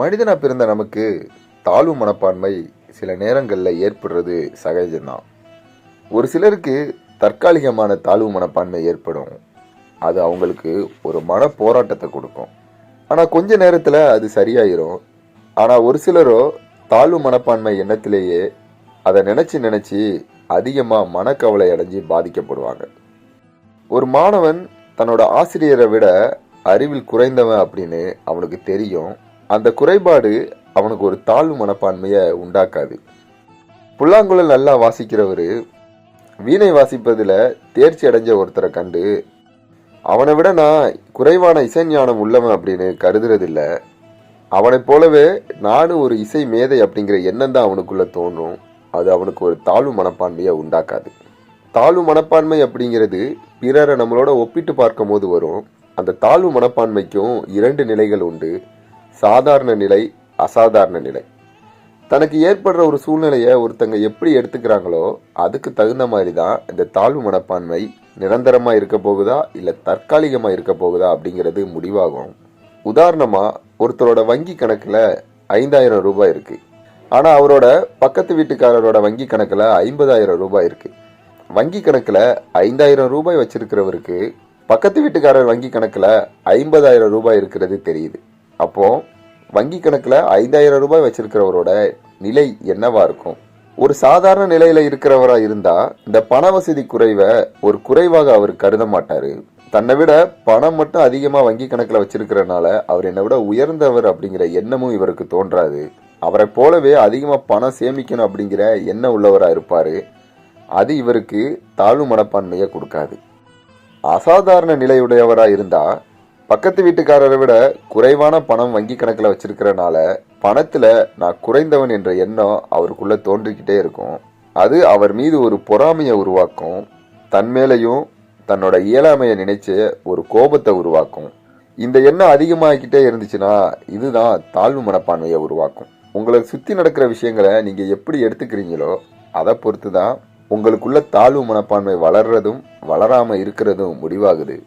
மனிதனாக பிறந்த நமக்கு தாழ்வு மனப்பான்மை சில நேரங்களில் ஏற்படுறது சகஜம்தான். ஒரு சிலருக்கு தற்காலிகமான தாழ்வு மனப்பான்மை ஏற்படும். அது அவங்களுக்கு ஒரு மன போராட்டத்தை கொடுக்கும். ஆனால் கொஞ்ச நேரத்தில் அது சரியாயிரும். ஆனால் ஒரு சிலரோ தாழ்வு மனப்பான்மை எண்ணத்திலேயே அதை நினச்சி நினச்சி அதிகமாக மனக்கவலை அடைஞ்சு பாதிக்கப்படுவாங்க. ஒரு மாணவன் தன்னோட ஆசிரியரை விட அறிவில் குறைந்தவன் அப்படின்னு அவனுக்கு தெரியும். அந்த குறைபாடு அவனுக்கு ஒரு தாழ்வு மனப்பான்மையை உண்டாக்காது. புல்லாங்குழல் நல்லா வாசிக்கிறவர் வீணை வாசிப்பதில் தேர்ச்சி அடைஞ்ச ஒருத்தரை கண்டு அவனை விட நான் குறைவான இசை ஞானம் உள்ளவன் அப்படின்னு கருதுறதில்ல. அவனைப் போலவே நானும் ஒரு இசை மேதை அப்படிங்கிற எண்ணம் தான் அவனுக்குள்ளே தோன்றும். அது அவனுக்கு ஒரு தாழ்வு மனப்பான்மையை உண்டாக்காது. தாழ்வு மனப்பான்மை அப்படிங்கிறது பிறரை நம்மளோட ஒப்பிட்டு பார்க்கும்போது வரும். அந்த தாழ்வு மனப்பான்மைக்கும் இரண்டு நிலைகள் உண்டு. சாதாரண நிலை அசாதாரண நிலை. தனக்கு ஏற்படுற ஒரு சூழ்நிலையை ஒருத்தங்க எப்படி எடுத்துக்கிறாங்களோ அதுக்கு தகுந்த மாதிரி தான் இந்த தாழ்வு மனப்பான்மை நிரந்தரமாக இருக்க போகுதா இல்லை தற்காலிகமாக இருக்க போகுதா அப்படிங்கிறது முடிவாகும். உதாரணமாக ஒருத்தரோட வங்கி கணக்கில் ஐந்தாயிரம் ரூபாய் இருக்கு. ஆனால் அவரோட பக்கத்து வீட்டுக்காரரோட வங்கி கணக்கில் ஐம்பதாயிரம் ரூபாய் இருக்கு. வங்கி கணக்கில் ஐந்தாயிரம் ரூபாய் வச்சிருக்கிறவருக்கு பக்கத்து வீட்டுக்காரர் வங்கி கணக்கில் ஐம்பதாயிரம் ரூபாய் இருக்கிறது தெரியுது. அப்போது வங்கி கணக்கில் ஐந்தாயிரம் ரூபாய் வச்சிருக்கிறவரோட நிலை என்னவா இருக்கும்? ஒரு சாதாரண நிலையில இருக்கிறவரா இருந்தா இந்த பண வசதி குறைவை ஒரு குறைவாக அவர் கருத மாட்டாரு. தன்னை விட பணம் மட்டும் அதிகமா வங்கி கணக்குல வச்சிருக்கிறனால அவர் என்னை விட உயர்ந்தவர் அப்படிங்கிற எண்ணமும் இவருக்கு தோன்றாது. அவரை போலவே அதிகமா பணம் சேமிக்கணும் அப்படிங்கிற எண்ணம் உள்ளவரா இருப்பாரு. அது இவருக்கு தாழ்வு மனப்பான்மையை கொடுக்காது. அசாதாரண நிலையுடையவரா இருந்தா பக்கத்து வீட்டுக்காரரை விட குறைவான பணம் வங்கி கணக்கில் வச்சிருக்கிறனால பணத்தில் நான் குறைந்தவன் என்ற எண்ணம் அவருக்குள்ளே தோன்றிக்கிட்டே இருக்கும். அது அவர் மீது ஒரு பொறாமையை உருவாக்கும். தன்மேலையும் தன்னோட இயலாமையை நினைச்சு ஒரு கோபத்தை உருவாக்கும். இந்த எண்ணம் அதிகமாகிக்கிட்டே இருந்துச்சுன்னா இதுதான் தாழ்வு மனப்பான்மையை உருவாக்கும். உங்களை சுற்றி நடக்கிற விஷயங்களை நீங்கள் எப்படி எடுத்துக்கிறீங்களோ அதை பொறுத்து தான் உங்களுக்குள்ள தாழ்வு மனப்பான்மை வளர்றதும் வளராமல் இருக்கிறதும் முடிவாகுது.